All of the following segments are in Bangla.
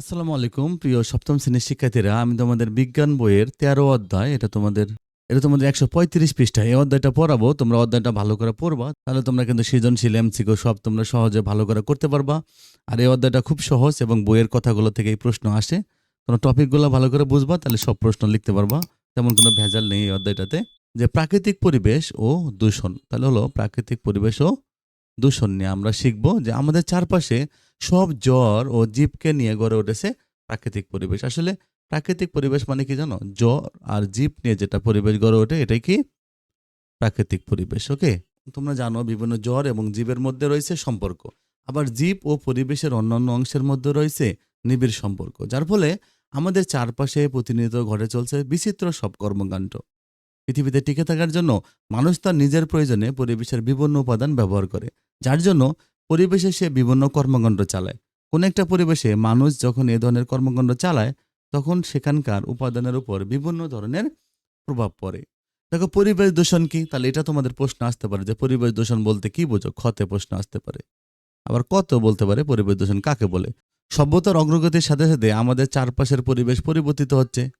আসসালামু আলাইকুম, প্রিয় সপ্তম শ্রেণির শিক্ষার্থীরা। আমি তোমাদের বিজ্ঞান বইয়ের তেরো অধ্যায়, এটা তোমাদের এটা তোমাদের একশো পঁয়ত্রিশ পৃষ্ঠা। এই অধ্যায়টা পড়াবো, তোমরা অধ্যায়টা ভালো করে পড়বা, তাহলে তোমরা কিন্তু সৃজনশীল এমসিকিউ সব তোমরা সহজে ভালো করে করতে পারবা। আর এই অধ্যায়টা খুব সহজ এবং বইয়ের কথাগুলো থেকে এই প্রশ্ন আসে। তোমরা টপিকগুলো ভালো করে বুঝবা, তাহলে সব প্রশ্ন লিখতে পারবা। তেমন কোনো ভেজাল নেই এই অধ্যায়টাতে। যে প্রাকৃতিক পরিবেশ ও দূষণ, তাহলে হলো প্রাকৃতিক পরিবেশ ও দূষণ নিয়ে আমরা শিখব যে আমাদের চারপাশে সব জ্বর ও জীবকে নিয়ে গড়ে উঠেছে প্রাকৃতিক পরিবেশ। আসলে প্রাকৃতিক পরিবেশ মানে কি জানো? জ্বর আর জীব নিয়ে যেটা পরিবেশ গড়ে ওঠে, এটাই কি? প্রাকৃতিক পরিবেশ, ওকে? তোমরা জানো বিভিন্ন জ্বর এবং জীবের মধ্যে রয়েছে সম্পর্ক। আবার জীব ও পরিবেশের অন্যান্য অংশের মধ্যে রয়েছে নিবিড় সম্পর্ক, যার ফলে আমাদের চারপাশে প্রতিনিয়ত ঘটে চলছে বিচিত্র সব কর্মকাণ্ড। পৃথিবীতে টিকে থাকার জন্য মানুষ তার নিজের প্রয়োজনে পরিবেশের বিভিন্ন উপাদান ব্যবহার করে, যার জন্য পরিবেশে সে বিভিন্ন কর্মকাণ্ড চালায়। কোন একটা পরিবেশে মানুষ যখন এ ধরনের কর্মকাণ্ড চালায়, তখন সেখানকার উপাদানের উপর বিভিন্ন ধরনের প্রভাব পড়ে। দেখো, পরিবেশ দূষণ কি? তাহলে এটা তোমাদের প্রশ্ন আসতে পারে যে পরিবেশ দূষণ বলতে কি বোঝো? ক্ষতে প্রশ্ন আসতে পারে। আবার কত বলতে পারে পরিবেশ দূষণ কাকে বলে? সভ্যতার অগ্রগতির সাথে সাথে আমাদের চারপাশের পরিবেশ পরিবর্তিত হচ্ছে।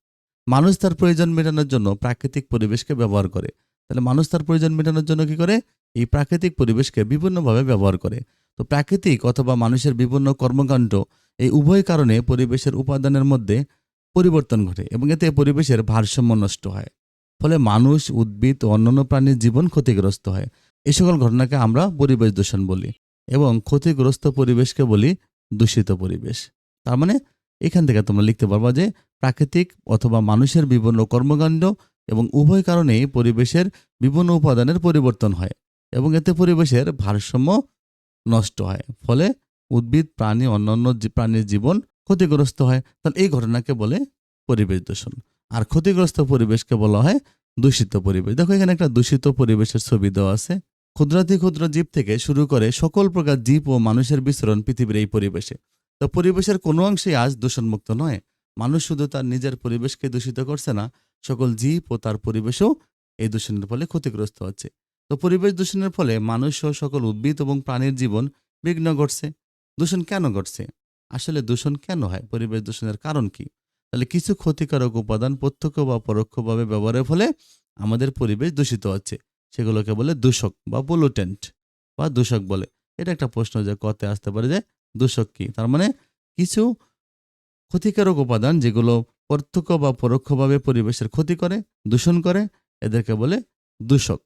মানুষ তার প্রয়োজন মেটানোর জন্য প্রাকৃতিক পরিবেশকে ব্যবহার করে। তাহলে মানুষ তার প্রয়োজন মেটানোর জন্য কি করে? এই প্রাকৃতিক পরিবেশকে বিভিন্নভাবে ব্যবহার করে। তো প্রাকৃতিক অথবা মানুষের বিভিন্ন কর্মকাণ্ড এই উভয় কারণে পরিবেশের উপাদানের মধ্যে পরিবর্তন ঘটে এবং এতে পরিবেশের ভারসাম্য নষ্ট হয়। ফলে মানুষ, উদ্ভিদ ও অন্যান্য প্রাণীর জীবন ক্ষতিগ্রস্ত হয়। এই সকল ঘটনাকে আমরা পরিবেশ দূষণ বলি এবং ক্ষতিগ্রস্ত পরিবেশকে বলি দূষিত পরিবেশ। তার মানে এখান থেকে তোমরা লিখতে পারবা যে প্রাকৃতিক অথবা মানুষের বিভিন্ন কর্মকাণ্ড এবং উভয় কারণেই পরিবেশের বিভিন্ন উপাদানের পরিবর্তন হয়। এবং এতে পরিবেশের ভারসাম্য নষ্ট হয়। ফলে উদ্ভিদ, প্রাণী, অন্যান্য প্রাণীর জীবন ক্ষতিগ্রস্ত হয়। তাহলে এই ঘটনাকে বলে পরিবেশ দূষণ। আর ক্ষতিগ্রস্ত পরিবেশকে বলা হয় দূষিত পরিবেশ। দেখো, এখানে একটা দূষিত পরিবেশের ছবি দেওয়া আছে। ক্ষুদ্রাতি ক্ষুদ্র জীব থেকে শুরু করে সকল প্রকার জীব ও মানুষের বিচরণ পৃথিবীর এই পরিবেশে। তো পরিবেশের কোনো অংশেই আজ দূষণমুক্ত নয়। মানুষ শুধু তার নিজের পরিবেশকে দূষিত করছে না, সকল জীব ও তার পরিবেশও এই দূষণের ফলে ক্ষতিগ্রস্ত হচ্ছে। তো পরিবেশ দূষণের ফলে মানুষ সহ সকল উদ্ভিদ এবং প্রাণীর জীবন বিঘ্ন ঘটছে। দূষণ কেন ঘটছে? আসলে দূষণ কেন হয়? পরিবেশ দূষণের কারণ কি? তাহলে কিছু ক্ষতিকারক উপাদান প্রত্যক্ষ বা পরোক্ষভাবে ব্যবহারের ফলে আমাদের পরিবেশ দূষিত হচ্ছে। সেগুলোকে বলে দূষক বা পলুটেন্ট বা দূষক বলে। এটা একটা প্রশ্ন যে কতে আসতে পারে যে দূষক কি? তার মানে কিছু ক্ষতিকারক উপাদান যেগুলো প্রত্যক্ষ বা পরোক্ষভাবে পরিবেশের ক্ষতি করে, দূষণ করে, এদেরকে বলে দূষক।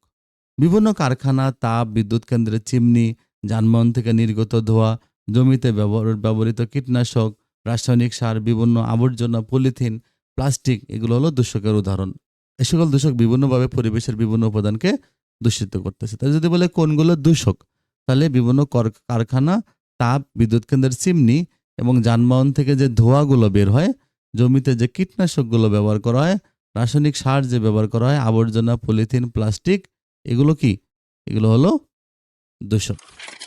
বিভিন্ন কারখানা, তাপ, বিদ্যুৎ কেন্দ্রের চিমনি, যানবাহন থেকে নির্গত ধোঁয়া, জমিতে ব্যবহৃত কীটনাশক, রাসায়নিক সার, বিভিন্ন আবর্জনা, পলিথিন, প্লাস্টিক, এগুলো হলো দূষকের উদাহরণ। এ সকল দূষক বিভিন্নভাবে পরিবেশের বিভিন্ন উপাদানকে দূষিত করতেছে। তাই যদি বলে কোনগুলো দূষক, তাহলে বিভিন্ন কর- কারখানা, তাপ, বিদ্যুৎ কেন্দ্রের চিমনি এবং যানবাহন থেকে যে ধোঁয়াগুলো বের হয়, জমিতে যে কীটনাশকগুলো ব্যবহার করা হয়, রাসায়নিক সার যে ব্যবহার করা হয়, আবর্জনা, পলিথিন, প্লাস্টিক এগুলো কি? এগুলো হলো দূষণ।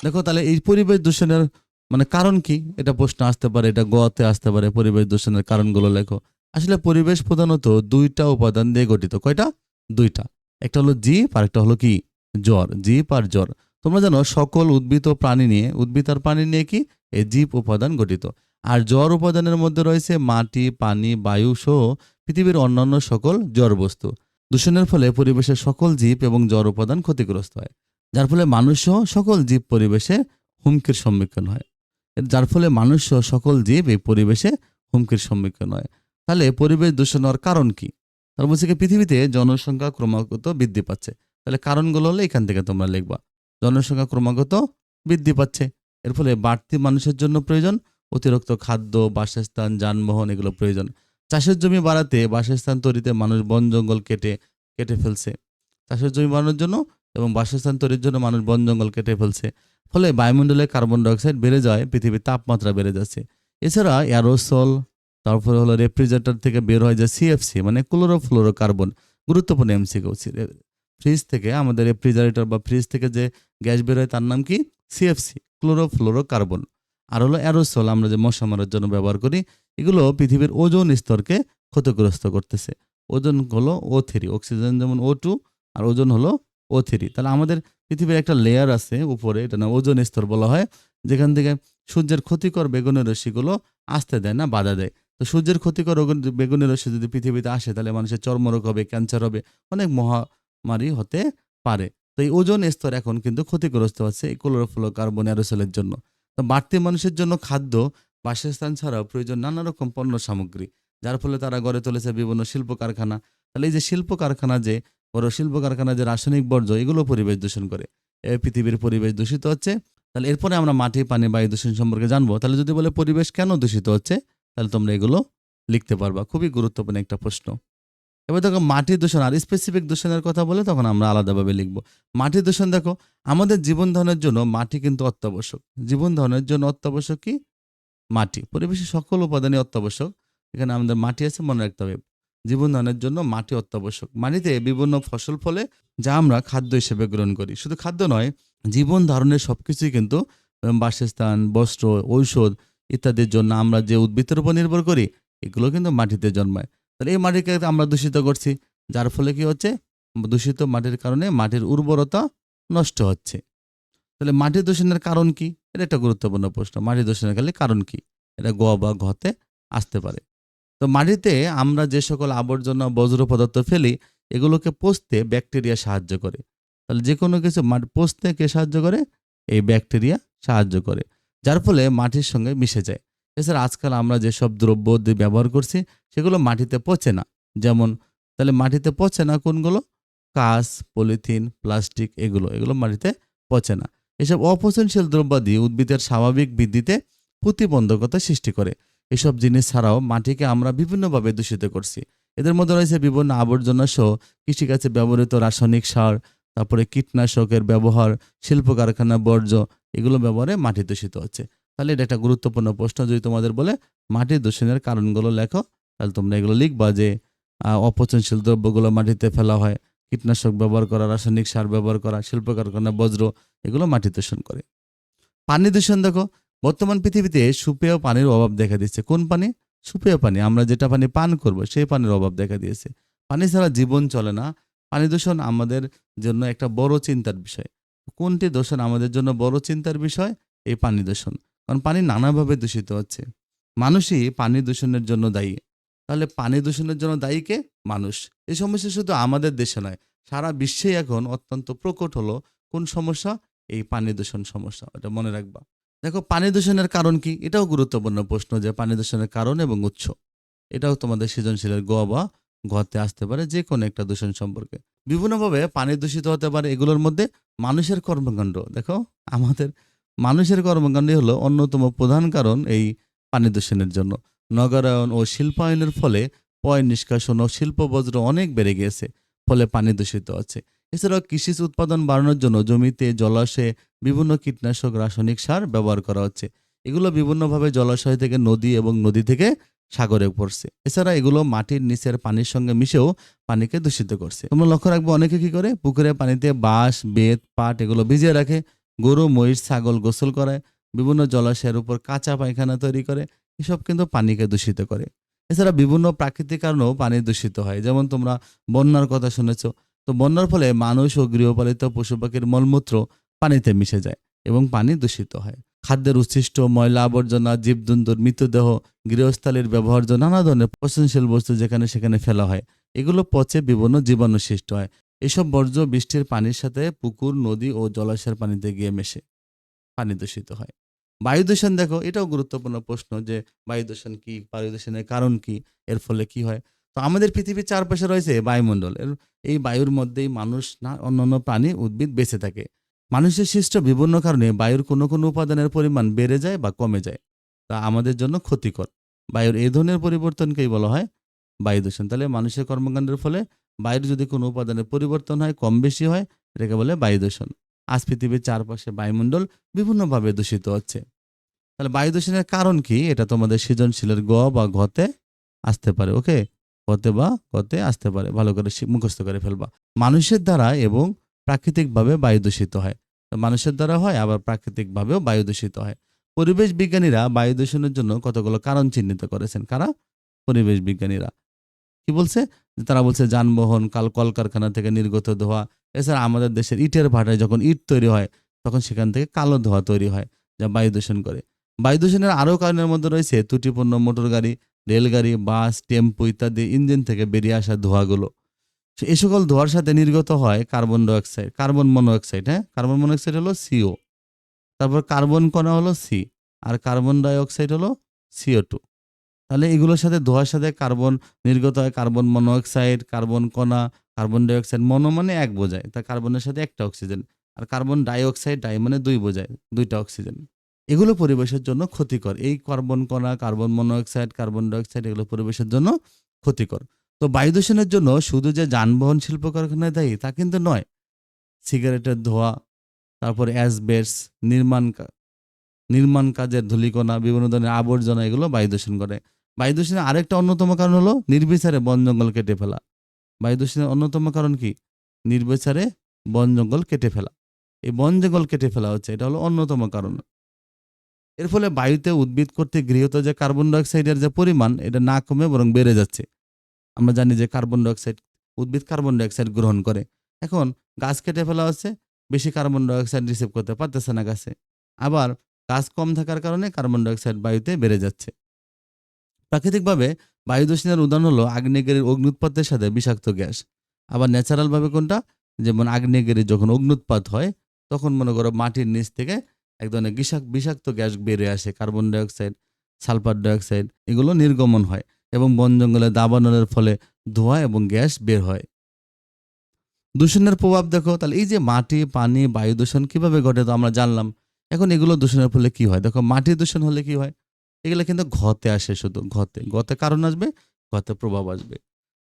দেখো তাহলে এই পরিবেশ দূষণের মানে কারণ কি? এটা প্রশ্ন আসতে পারে, এটা গোয়াতে আসতে পারে পরিবেশ দূষণের কারণগুলো লেখো। আসলে পরিবেশ প্রধানত দুইটা উপাদান দিয়ে গঠিত। কয়টা? দুইটা। একটা হলো জীব আর একটা হলো কি? জ্বর। জীব আর জ্বর। তোমরা জানো সকল উদ্ভিদ ও প্রাণী নিয়ে, উদ্ভিদ আর প্রাণী নিয়ে কি? এই জীব উপাদান গঠিত। আর জ্বর উপাদানের মধ্যে রয়েছে মাটি, পানি, বায়ু সহ পৃথিবীর অন্যান্য সকল জ্বর বস্তু। দূষণের ফলে পরিবেশের সকল জীব এবং জ্বর উপাদান ক্ষতিগ্রস্ত হয়, যার ফলে মানুষ সহ সকল জীব পরিবেশে হুমকির সম্মুখীন হয়। যার ফলে মানুষ সহ সকল জীব এই পরিবেশে হুমকির সম্মুখীন হয়। তাহলে পরিবেশ দূষণ হওয়ার কারণ কি? তার বলছে কি, পৃথিবীতে জনসংখ্যা ক্রমাগত বৃদ্ধি পাচ্ছে। তাহলে কারণগুলো হলো এখান থেকে তোমরা লিখবা। জনসংখ্যা ক্রমাগত বৃদ্ধি পাচ্ছে। এর ফলে বাড়তি মানুষের জন্য প্রয়োজন, অতিরিক্ত খাদ্য, বাসস্থান, যানবাহন এগুলো প্রয়োজন। চাষের জমি বাড়াতে বাসস্থান তৈরিতে মানুষ বন জঙ্গল কেটে কেটে ফেলছে। চাষের জমি বাড়ানোর জন্য এবং বাসস্থান তৈরির জন্য মানুষ বন জঙ্গল কেটে ফেলছে। ফলে বায়ুমণ্ডলে কার্বন ডাইঅক্সাইড বেড়ে যায়, পৃথিবীর তাপমাত্রা বেড়ে যাচ্ছে। এছাড়া অ্যারোসল তারপরে হলো রেফ্রিজারেটর থেকে বের হয় যে সিএফসি মানে ক্লোরোফ্লোরো কার্বন গুরুত্বপূর্ণ এমসিকিউ ফ্রিজ থেকে, আমাদের রেফ্রিজারেটর বা ফ্রিজ থেকে যে গ্যাস বের হয় তার নাম কি? সিএফসি ক্লোরোফ্লোরো কার্বন আর হলো অ্যারোসল আমরা যে মশা মারার জন্য ব্যবহার করি এগুলো পৃথিবীর ওজোন স্তরকে ক্ষতিগ্রস্ত করতেছে। ওজন হলো ও থ্রি অক্সিজেন যেমন ও টু আর ওজন হলো ও থ্রি তাহলে আমাদের পৃথিবীর একটা লেয়ার আছে উপরে, এটা না ওজন স্তর বলা হয়, যেখান থেকে সূর্যের ক্ষতিকর বেগুনের রশ্মিগুলো আসতে দেয় না, বাধা দেয়। তো সূর্যের ক্ষতিকর বেগুনের রশ্মি যদি পৃথিবীতে আসে, তাহলে মানুষের চর্মরোগ হবে ক্যান্সার হবে, অনেক মহামারী হতে পারে। তো এই ওজন স্তর এখন কিন্তু ক্ষতিগ্রস্ত হচ্ছে এই ক্লোরোফ্লো কার্বন অ্যারোসোলের জন্য। তো বাড়তি মানুষের জন্য খাদ্য বাসস্থান ছাড়াও প্রয়োজন নানা রকম পণ্য সামগ্রী, যার ফলে তারা গড়ে তুলেছে বিভিন্ন শিল্প কারখানা তাহলে এই যে শিল্প কারখানা যে, বড় শিল্প কারখানা যে রাসায়নিক বর্জ্য, এগুলো পরিবেশ দূষণ করে। পৃথিবীর পরিবেশ দূষিত হচ্ছে। তাহলে এরপরে আমরা মাটি, পানি, বায়ু দূষণ সম্পর্কে জানব। তাহলে যদি বলে পরিবেশ কেন দূষিত হচ্ছে, তাহলে তোমরা এগুলো লিখতে পারবা। খুবই গুরুত্বপূর্ণ একটা প্রশ্ন। এবার দেখো, মাটি দূষণ আর স্পেসিফিক দূষণের কথা বলে তখন আমরা আলাদাভাবে লিখব। মাটি দূষণ দেখো, আমাদের জীবন ধারণের জন্য মাটি কিন্তু অত্যাবশ্যক। জীবন ধারণের জন্য অত্যাবশ্যক কি? মাটি। পরিবেশের সকল উপাদানই অত্যাবশ্যক। এখানে আমাদের মাটি আছে, মনে রাখতে হবে। জীবন ধারণের জন্য মাটি অত্যাবশ্যক। মাটিতে বিভিন্ন ফসল ফলে যা আমরা খাদ্য হিসেবে গ্রহণ করি। শুধু খাদ্য নয়, জীবন ধারণের সব কিছুই কিন্তু বাসস্থান, বস্ত্র, ঔষধ ইত্যাদির জন্য আমরা যে উদ্ভিদের উপর নির্ভর করি, এগুলো কিন্তু মাটিতে জন্মায়। তাহলে এই মাটিকে আমরা দূষিত করছি। যার ফলে কি হচ্ছে? দূষিত মাটির কারণে মাটির উর্বরতা নষ্ট হচ্ছে। তাহলে মাটি দূষণের কারণ কি? এটা একটা গুরুত্বপূর্ণ প্রশ্ন। মাটি দূষণের খালি কারণ কি? এটা গ বা ঘতে আসতে পারে। তো মাটিতে আমরা যে সকল আবর্জনা, বজ্র পদার্থ ফেলি, এগুলোকে পচতে ব্যাকটেরিয়া সাহায্য করে। তাহলে যে কোনো কিছু মাটি পচতে কে সাহায্য করে? এই ব্যাকটেরিয়া সাহায্য করে। যার ফলে মাটির সঙ্গে মিশে যায়। এছাড়া আজকাল আমরা যেসব দ্রব্য ব্যবহার করছি, সেগুলো মাটিতে পচে না। যেমন, তাহলে মাটিতে পচে না কোনগুলো? কাঁচ, পলিথিন, প্লাস্টিক, এগুলো। এগুলো মাটিতে পচে না। এসব অপচনশীল দ্রব্যাদি উদ্ভিদের স্বাভাবিক বৃদ্ধিতে প্রতিবন্ধকতা সৃষ্টি করে। এসব জিনিস ছাড়াও মাটিকে আমরা বিভিন্নভাবে দূষিত করছি। এদের মধ্যে রয়েছে বিভিন্ন আবর্জনা সহ কৃষিকাজে ব্যবহৃত রাসায়নিক সার, তারপরে কীটনাশকের ব্যবহার, শিল্প কারখানা বর্জ্য, এগুলো ব্যবহারে মাটি দূষিত হচ্ছে। তাহলে এটা একটা গুরুত্বপূর্ণ প্রশ্ন যদি তোমাদের বলে, মাটি দূষণের কারণগুলো লেখো, তাহলে তোমরা এগুলো লিখবা যে অপচনশীল দ্রব্যগুলো মাটিতে ফেলা হয়। কীটনাশক ব্যবহার করা, রাসায়নিক সার ব্যবহার করা শিল্প কারখানা বজ্র, এগুলো মাটি দূষণ করে। পানি দূষণ দেখো, বর্তমান পৃথিবীতে সুপেয় পানির অভাব দেখা দিচ্ছে কোন পানি? সুপেয় পানি। আমরা যেটা পানি পান করব, সেই পানির অভাব দেখা দিয়েছে। পানি ছাড়া জীবন চলে না। পানি দূষণ আমাদের জন্য একটা বড় চিন্তার বিষয়। কোনটি দূষণ আমাদের জন্য বড় চিন্তার বিষয়? এই পানি দূষণ। কারণ পানি নানাভাবে দূষিত হচ্ছে। মানুষই পানি দূষণের জন্য দায়ী। তাহলে পানি দূষণের জন্য দায়ী কে? মানুষ। এই সমস্যা শুধু আমাদের দেশে নয়, সারা বিশ্বে এখন অত্যন্ত প্রকট হলো। কোন সমস্যা? এই পানি দূষণ সমস্যা, এটা মনে রাখবা। দেখো, পানি দূষণের কারণ কি? এটাও গুরুত্বপূর্ণ প্রশ্ন যে পানি দূষণের কারণ এবং উৎস। এটাও তোমাদের সৃজনশীলের গ বা ঘতে আসতে পারে যে কোনো একটা দূষণ সম্পর্কে। বিভিন্নভাবে পানি দূষিত হতে পারে এগুলোর মধ্যে মানুষের কর্মকাণ্ড। দেখো, আমাদের মানুষের কর্মকাণ্ডই হলো অন্যতম প্রধান কারণ এই পানি দূষণের জন্য। নগরায়ন ও শিল্পায়নের ফলে পয় নিষ্কাশন ও শিল্প বজ্র অনেক বেড়ে গিয়েছে, ফলে পানি দূষিত হচ্ছে। এছাড়াও কৃষিজ উৎপাদন বাড়ানোর জন্য জমিতে জলাশয়ে বিভিন্ন কীটনাশক, রাসায়নিক সার ব্যবহার করা হচ্ছে। এগুলো বিভিন্নভাবে জলাশয় থেকে নদী এবং নদী থেকে সাগরে পড়ছে। এছাড়া এগুলো মাটির নিচের পানির সঙ্গে মিশেও পানিকে দূষিত করছে। তোমরা লক্ষ্য রাখব অনেকে কি করে? পুকুরে পানিতে বাঁশ, বেত, পাট এগুলো ভিজিয়ে রাখে, গরু, মহিষ, ছাগল গোসল করে বিভিন্ন জলাশয়ের উপর কাঁচা পায়খানা তৈরি করে এসব কিন্তু পানিকে দূষিত করে। এছাড়া বিভিন্ন প্রাকৃতিক কারণেও পানি দূষিত হয়। যেমন তোমরা বন্যার কথা শুনেছো, তো বন্যার ফলে মানুষ ও গৃহপালিত পশু পাখির মলমূত্র পানিতে মিশে যায় এবং পানি দূষিত হয়। খাদ্যের উচ্ছিষ্ট, ময়লা আবর্জনা, জীবজন্তুর মৃতদেহ, গৃহস্থালীর ব্যবহার্য নানা ধরনের পচনশীল বস্তু যেখানে সেখানে ফেলা হয়, এগুলো পচে বিভিন্ন জীবাণু সৃষ্টি হয়। এসব বর্জ্য বৃষ্টির পানির সাথে পুকুর, নদী ও জলাশয়ের পানিতে গিয়ে মেশে পানি দূষিত হয়। বায়ু দূষণ দেখো, এটাও গুরুত্বপূর্ণ প্রশ্ন যে বায়ু দূষণ কি বায়ু দূষণের কারণ কি, এর ফলে কি হয়? তো আমাদের পৃথিবীর চারপাশে রয়েছে বায়ুমণ্ডল। এর, এই বায়ুর মধ্যেই মানুষ না, অন্যান্য প্রাণী উদ্ভিদ বেঁচে থাকে। মানুষের সৃষ্ট বিভিন্ন কারণে বায়ুর কোনো কোনো উপাদানের পরিমাণ বেড়ে যায় বা কমে যায়। তা আমাদের জন্য ক্ষতিকর। বায়ুর এই ধরনের পরিবর্তনকেই বলা হয় বায়ু দূষণ তাহলে মানুষের কর্মকাণ্ডের ফলে বায়ুর যদি কোনো উপাদানের পরিবর্তন হয়, কম বেশি হয়, এটাকে বলে বায়ু দূষণ আজ পৃথিবীর চারপাশে বায়ুমণ্ডল বিভিন্নভাবে দূষিত হচ্ছে। তাহলে বায়ু দূষণের কারণ কি? এটা তোমাদের সৃজনশীলের গ বা ঘতে আসতে পারে, ওকে? গতে বা গতে আসতে পারে। ভালো করে মুখস্থ করে ফেলবা। মানুষের দ্বারা এবং প্রাকৃতিকভাবে বায়ু দূষিত হয়। মানুষের দ্বারা হয়, আবার প্রাকৃতিকভাবেও বায়ু দূষিত হয়। পরিবেশ বিজ্ঞানীরা বায়ু দূষণের জন্য কতগুলো কারণ চিহ্নিত করেছেন? কারা? পরিবেশ বিজ্ঞানীরা। কি বলছে? তারা বলছে যানবাহন, কাল কলকারখানা থেকে নির্গত ধোঁয়া। এছাড়া আমাদের দেশের ইটের ভাটায় যখন ইট তৈরি হয়, তখন সেখান থেকে কালো ধোঁয়া তৈরি হয়, যা বায়ু দূষণ করে। বায়ু দূষণের আরও কারণের মধ্যে রয়েছে ত্রুটিপূর্ণ মোটর গাড়ি রেলগাড়ি, বাস, টেম্পো ইত্যাদি ইঞ্জিন থেকে বেরিয়ে আসা ধোঁয়াগুলো। এই সকল ধোঁয়ার সাথে নির্গত হয় কার্বন ডাইঅক্সাইড, কার্বন মনোঅক্সাইড হ্যাঁ? কার্বন মনোঅক্সাইড হলো সিও। তারপর কার্বন কণা হলো সি, আর কার্বন ডাইঅক্সাইড হলো সিও টু। তাহলে এগুলোর সাথে ধোঁয়ার সাথে কার্বন নির্গত হয়, কার্বন মনোঅক্সাইড কার্বন কণা, কার্বন ডাইঅক্সাইড, মনো মানে এক বোঝায়। তা কার্বনের সাথে একটা অক্সিজেন আর কার্বন ডাইঅক্সাইড, ডাই মানে দুই বোঝায়, দুইটা অক্সিজেন। এগুলো পরিবেশের জন্য ক্ষতিকর। এই কার্বন কণা, কার্বন মনোঅক্সাইড কার্বন ডাইঅক্সাইড এগুলো পরিবেশের জন্য ক্ষতিকর। তো বায়ু দূষণের জন্য শুধু যে যানবাহন শিল্প কারখানায় দায়ী তা কিন্তু নয়। সিগারেটের ধোঁয়া, তারপর অ্যাসবেস নির্মাণ নির্মাণ কাজের ধূলিকণা, বিভিন্ন ধরনের আবর্জনা এগুলো বায়ু দূষণ করে। বায়ু দূষণের আরেকটা অন্যতম কারণ হলো নির্বিচারে বন জঙ্গল কেটে ফেলা। বায়ু দূষণের অন্যতম কারণ কি? নির্বিচারে বন জঙ্গল কেটে ফেলা। এই বন জঙ্গল কেটে ফেলা হচ্ছে, এটা হলো অন্যতম কারণ। এর ফলে বায়ুতে উদ্ভিদ করতে গৃহীত যে কার্বন ডাইঅক্সাইডের যে পরিমাণ, এটা না কমে বরং বেড়ে যাচ্ছে। আমরা জানি যে কার্বন ডাইঅক্সাইড, উদ্ভিদ কার্বন ডাইঅক্সাইড গ্রহণ করে। এখন গাছ কেটে ফেলা হচ্ছে, বেশি কার্বন ডাইঅক্সাইড রিসিভ করতে পারতেছে না গাছে। আবার গাছ কম থাকার কারণে কার্বন ডাইঅক্সাইড বায়ুতে বেড়ে যাচ্ছে। প্রাকৃতিকভাবে বায়ু দূষণের উদাহরণ হলো আগ্নেয়গিরির অগ্নুৎপাতের সাথে বিষাক্ত গ্যাস। আবার ন্যাচারালভাবে কোনটা? যেমন আগ্নেয়গিরি যখন অগ্নুৎপাত হয়, তখন মনে করো মাটির নিচ থেকে এক ধরনের বিষাক্ত বিষাক্ত গ্যাস বেরিয়ে আসে, কার্বন ডাইঅক্সাইড, সালফার ডাইঅক্সাইড, এগুলো নির্গমন হয় এবং বন জঙ্গলে দাবানলের ফলে ধোঁয়া এবং গ্যাস বের হয়। দূষণের প্রভাব দেখো, তাহলে এই যে মাটি, পানি বায়ু দূষণ কীভাবে ঘটে তো আমরা জানলাম। এখন এগুলো দূষণের ফলে কি হয়? দেখো, মাটি দূষণ হলে কি হয়? এগুলো কিন্তু ঘতে আসে শুধু, ঘতে। ঘতে কারণ আসবে? ঘতে প্রভাব আসবে।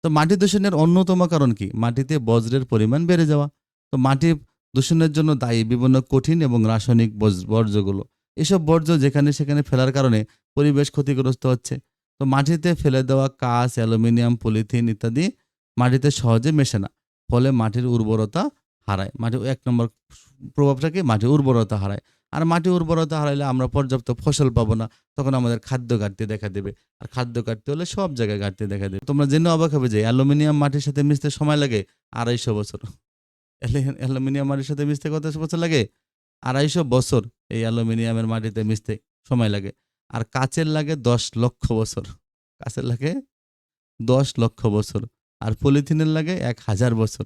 তো মাটি দূষণের অন্যতম কারণ কি? মাটিতে বজ্রের পরিমাণ বেড়ে যাওয়া। তো মাটি দূষণের জন্য দায়ী বিভিন্ন কঠিন এবং রাসায়নিক বর্জ্যগুলো। এসব বর্জ্য যেখানে সেখানে ফেলার কারণে পরিবেশ ক্ষতিগ্রস্ত হচ্ছে। তো মাটিতে ফেলে দেওয়া কাঁচ, অ্যালুমিনিয়াম, পলিথিন ইত্যাদি মাটিতে সহজে মেশে না। ফলে মাটির উর্বরতা হারায়। মাটি এক নম্বর প্রভাবটা কি? মাটির উর্বরতা হারায়। আর মাটি উর্বরতা হারাইলে আমরা পর্যাপ্ত ফসল পাবো না, তখন আমাদের খাদ্য ঘাটতি দেখা দেবে। আর খাদ্য ঘাটতি হলে সব জায়গায় ঘাটতি দেখা দেবে। তোমরা জেনে অবাক হবে যে অ্যালুমিনিয়াম মাটির সাথে মিশতে সময় লাগে আড়াইশো বছর। অ্যালুমিনিয়াম মাটির সাথে মিশতে কত বছর লাগে? আড়াইশো বছর এই অ্যালুমিনিয়ামের মাটিতে মিশতে সময় লাগে। আর কাচের লাগে দশ লক্ষ বছর। কাচের লাগে দশ লক্ষ বছর। আর পলিথিনের লাগে এক হাজার বছর।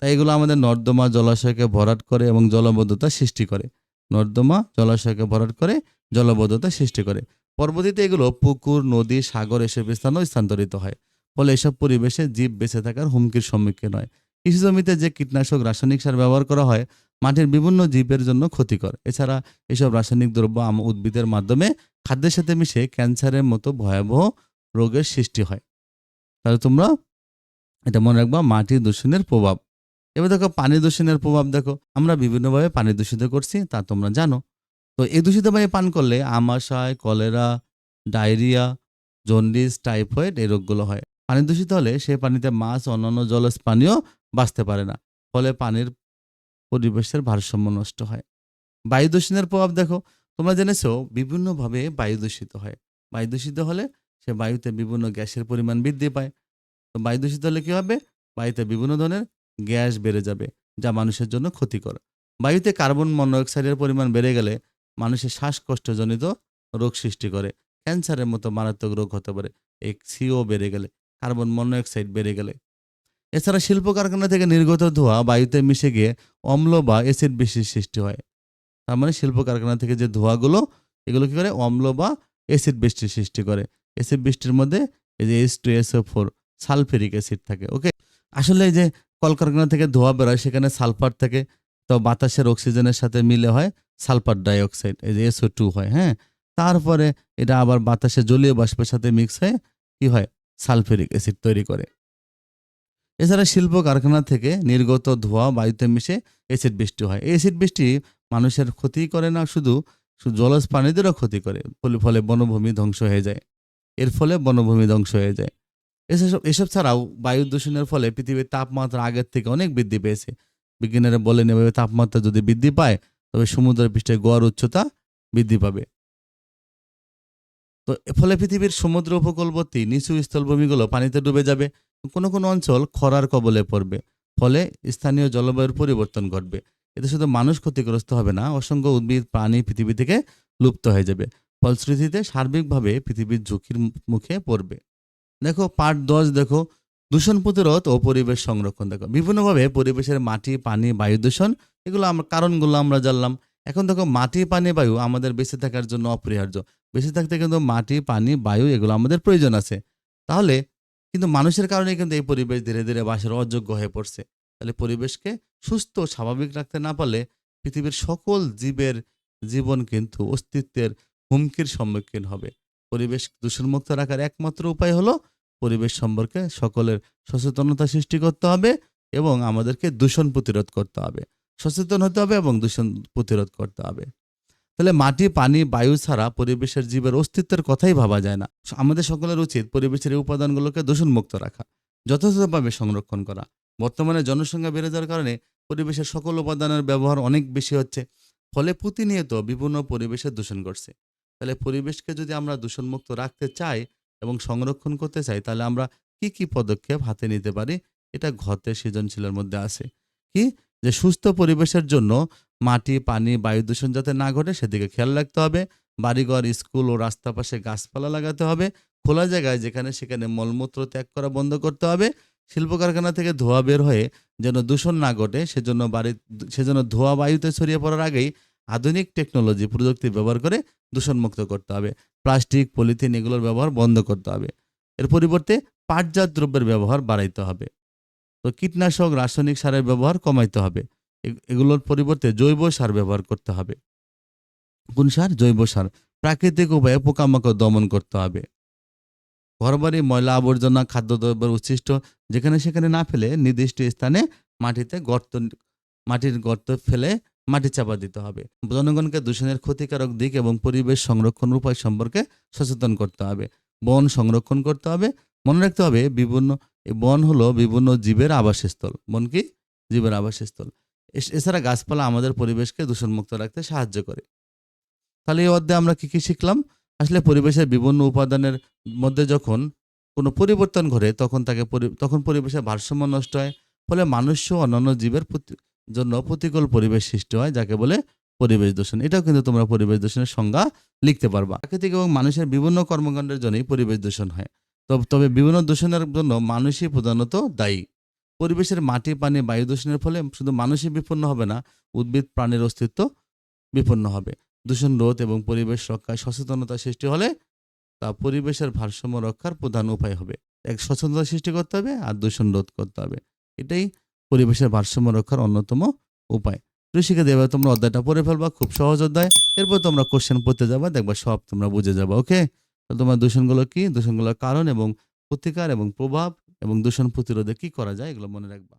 তাই এগুলো আমাদের নর্দমা জলাশয়কে ভরাট করে এবং জলবদ্ধতা সৃষ্টি করে। নর্দমা জলাশয়কে ভরাট করে জলবদ্ধতা সৃষ্টি করে। পরবর্তীতে এগুলো পুকুর, নদী, সাগর এসব স্থানেও স্থানান্তরিত হয়। ফলে এসব পরিবেশে জীব বেঁচে থাকার হুমকির সম্মুখীন হয়। কৃষি জমিতে যে কীটনাশক, রাসায়নিক সার ব্যবহার করা হয়, মাটির বিভিন্ন জীবের জন্য ক্ষতিকর। এছাড়া এসব রাসায়নিক দ্রব্য আম- উদ্ভিদের মাধ্যমে খাদ্যের সাথে মিশে ক্যান্সারের মতো ভয়াবহ রোগের সৃষ্টি হয়। তাহলে তোমরা এটা মনে রাখবা মাটির দূষণের প্রভাব। এবার দেখো পানি দূষণের প্রভাব দেখো। আমরা বিভিন্নভাবে পানি দূষিত করছি, তা তোমরা জানো। তো এই দূষিত পানি পান করলে আমাশয় কলেরা, ডায়রিয়া, জন্ডিস, টাইফয়েড এই রোগগুলো হয়। পানি দূষিত হলে সেই পানিতে মাছ, অন্যান্য জলজ পানীয় বাঁচতে পারে না। ফলে পানির পরিবেশের ভারসাম্য নষ্ট হয়। বায়ু দূষণের প্রভাব দেখো, তোমরা জেনেছো বিভিন্নভাবে বায়ু দূষিত হয়। বায়ু দূষিত হলে সে বায়ুতে বিভিন্ন গ্যাসের পরিমাণ বৃদ্ধি পায়। তো বায়ু দূষিত হলে কী হবে? বায়ুতে বিভিন্ন ধরনের গ্যাস বেড়ে যাবে, যা মানুষের জন্য ক্ষতিকর। বায়ুতে কার্বন মনোঅক্সাইডের পরিমাণ বেড়ে গেলে মানুষের শ্বাসকষ্টজনিত রোগ সৃষ্টি করে। ক্যান্সারের মতো মারাত্মক রোগ হতে পারে। এই সিও বেড়ে গেলে, কার্বন মনোঅক্সাইড বেড়ে গেলে। এছাড়া শিল্প কারখানা থেকে নির্গত ধোঁয়া বায়ুতে মিশে গিয়ে অম্ল বা অ্যাসিড বৃষ্টির সৃষ্টি হয়। তার মানে শিল্প কারখানা থেকে যে ধোঁয়াগুলো, এগুলো কি করে? অম্ল বা অ্যাসিড বৃষ্টির সৃষ্টি করে। অ্যাসিড বৃষ্টির মধ্যে এই যে S two SO four sulphuric acid থাকে। ওকে আসলে এই যে কলকারখানা থেকে ধোঁয়া বেরোয়, সেখানে সালফার থেকে। তো বাতাসের অক্সিজেনের সাথে মিলে হয় সালফার ডাইঅক্সাইড, এই যে এসও টু হয় হ্যাঁ? তারপরে এটা আবার বাতাসে জলীয় বাষ্পের সাথে মিক্স হয়ে কি হয়? সালফেরিক অ্যাসিড তৈরি করে। এছাড়া শিল্প কারখানা থেকে নির্গত ধোঁয়া, বায়ুতে মিশে অ্যাসিড বৃষ্টি হয়। এই অ্যাসিড বৃষ্টি মানুষের ক্ষতি করে না, শুধু জলজ প্রাণীদেরও ক্ষতি করে। ফলে ফলে বনভূমি ধ্বংস হয়ে যায়। এর ফলে বনভূমি ধ্বংস হয়ে যায়। এসব এসব ছাড়াও বায়ু দূষণের ফলে পৃথিবীর তাপমাত্রা আগের থেকে অনেক বৃদ্ধি পেয়েছে। বিজ্ঞানীরা বলেন, এভাবে তাপমাত্রা যদি বৃদ্ধি পায়, তবে সমুদ্রের পৃষ্ঠে গড় উচ্চতা বৃদ্ধি পাবে। তো ফলে পৃথিবীর সমুদ্র উপকূলবর্তী নিচু স্থলভূমিগুলো পানিতে ডুবে যাবে। কোনো কোনো অঞ্চল খরার কবলে পড়বে। ফলে স্থানীয় জলবায়ুর পরিবর্তন ঘটবে। এতে শুধু মানুষ ক্ষতিগ্রস্ত হবে না, অসংখ্য উদ্ভিদ, প্রাণী পৃথিবী থেকে লুপ্ত হয়ে যাবে। ফলশ্রুতিতে সার্বিকভাবে পৃথিবীর ঝুঁকির মুখে পড়বে। দেখো পার্ট দশ দেখো, দূষণ প্রতিরোধ ও পরিবেশ সংরক্ষণ দেখো। বিভিন্নভাবে পরিবেশের মাটি, পানি, বায়ু দূষণ, এগুলো আমরা, কারণগুলো আমরা জানলাম। এখন দেখো, মাটি, পানি, বায়ু আমাদের বেঁচে থাকার জন্য অপরিহার্য। বেঁচে থাকতে কিন্তু মাটি, পানি, বায়ু এগুলো আমাদের প্রয়োজন আছে। তাহলে কিন্তু মানুষের কারণে কিন্তু এই পরিবেশ ধীরে ধীরে বাসের অযোগ্য হয়ে পড়ছে। তাহলে পরিবেশকে সুস্থ স্বাভাবিক রাখতে না পারলে পৃথিবীর সকল জীবের জীবন কিন্তু অস্তিত্বের হুমকির সম্মুখীন হবে। পরিবেশ দূষণমুক্ত রাখার একমাত্র উপায় হলো পরিবেশ সম্পর্কে সকলের সচেতনতা সৃষ্টি করতে হবে এবং আমাদেরকে দূষণ প্রতিরোধ করতে হবে। সচেতন হতে হবে এবং দূষণ প্রতিরোধ করতে হবে। তাহলে মাটি, পানি, বায়ু ছাড়া পরিবেশের জীবের অস্তিত্বের কথাই ভাবা যায় না। আমাদের সকলের উচিত পরিবেশের এই উপাদানগুলোকে দূষণমুক্ত রাখা, যথাযথভাবে সংরক্ষণ করা। বর্তমানে জনসংখ্যা বেড়ে যাওয়ার কারণে পরিবেশের সকল উপাদানের ব্যবহার অনেক বেশি হচ্ছে, ফলে প্রতিনিয়ত বিভিন্ন পরিবেশের দূষণ ঘটছে। তাহলে পরিবেশকে যদি আমরা দূষণমুক্ত রাখতে চাই এবং সংরক্ষণ করতে চাই, তাহলে আমরা কি কি পদক্ষেপ হাতে নিতে পারি? এটা ঘতে সৃজনশীলের মধ্যে আছে। কি? যে সুস্থ পরিবেশের জন্য মাটি, পানি, বায়ু দূষণ যাতে না ঘটে, সেদিকে খেয়াল রাখতে হবে। বাড়িঘর, স্কুল ও রাস্তা পাশে গাছপালা লাগাতে হবে। খোলা জায়গায় যেখানে, সেখানে মলমূত্র ত্যাগ করা বন্ধ করতে হবে। শিল্প কারখানা থেকে ধোঁয়া বের হয়ে যেন দূষণ না ঘটে, সেজন্য বাড়ি সেজন্য ধোঁয়া বায়ুতে ছড়িয়ে পড়ার আগেই আধুনিক টেকনোলজি প্রযুক্তি ব্যবহার করে দূষণমুক্ত করতে হবে। প্লাস্টিক, পলিথিন এগুলোর ব্যবহার বন্ধ করতে হবে। এর পরিবর্তে পাটজাত দ্রব্যের ব্যবহার বাড়াইতে হবে। তো কীটনাশক, রাসায়নিক সারের ব্যবহার কমাইতে হবে। এগুলোর পরিবর্তে জৈব সার ব্যবহার করতে হবে। কোন সার? জৈব সার। প্রাকৃতিক উপায়ে পোকামাকড় দমন করতে হবে। ঘরবাড়ি, ময়লা আবর্জনা, খাদ্যদ্রব্যের উচ্ছিষ্ট যেখানে সেখানে না ফেলে নির্দিষ্ট স্থানে মাটিতে গর্ত, মাটির গর্ত ফেলে মাটি চাপা দিতে হবে। জনগণকে দূষণের ক্ষতিকারক দিক এবং পরিবেশ সংরক্ষণ উপায় সম্পর্কে সচেতন করতে হবে। বন সংরক্ষণ করতে হবে। মনে রাখতে হবে, বিভিন্ন বন হলো বিভিন্ন জীবের আবাসস্থল। বন কি? জীবের আবাসস্থল। এছাড়া গাছপালা আমাদের পরিবেশকে দূষণমুক্ত রাখতে সাহায্য করে। তাহলে এই অধ্যায়ে আমরা কী কী শিখলাম? আসলে পরিবেশের বিভিন্ন উপাদানের মধ্যে যখন কোনো পরিবর্তন ঘটে, তখন তাকে তখন পরিবেশের ভারসাম্য নষ্ট হয়। ফলে মানুষ অন্যান্য জীবের প্রতি- জন্য প্রতিকূল পরিবেশ সৃষ্টি হয়, যাকে বলে পরিবেশ দূষণ। এটাও কিন্তু তোমরা পরিবেশ দূষণের সংজ্ঞা লিখতে পারবা। প্রাকৃতিক এবং মানুষের বিভিন্ন কর্মকাণ্ডের জন্যই পরিবেশ দূষণ হয়। তব- বিভিন্ন দূষণের জন্য মানুষই প্রধানত দায়ী। পরিবেশের মাটি, পানি, বায়ু দূষণের ফলে শুধু মানুষই বিপন্ন হবে না, উদ্ভিদ, প্রাণীর অস্তিত্ব বিপন্ন হবে। দূষণ রোধ এবং পরিবেশ রক্ষায় সচেতনতা সৃষ্টি হলে তা পরিবেশের ভারসাম্য রক্ষার প্রধান উপায় হবে। এক সচেতনতা সৃষ্টি করতে হবে আর দূষণ রোধ করতে হবে। এটাই পরিবেশের ভারসাম্য রক্ষার অন্যতম উপায়। ঋষিকে এবার তোমরা অধ্যায়টা পড়ে ফেলবা, খুব সহজ অধ্যায়। এরপর তোমরা কোশ্চেন পড়তে যাবা, দেখবা সব তোমরা বুঝে যাবা ওকে তো তোমার দূষণগুলো কি? দূষণগুলোর কারণ এবং প্রতিকার এবং প্রভাব এবং দূষণ প্রতিরোধে কি করা যায়, এগুলো মনে রাখবা।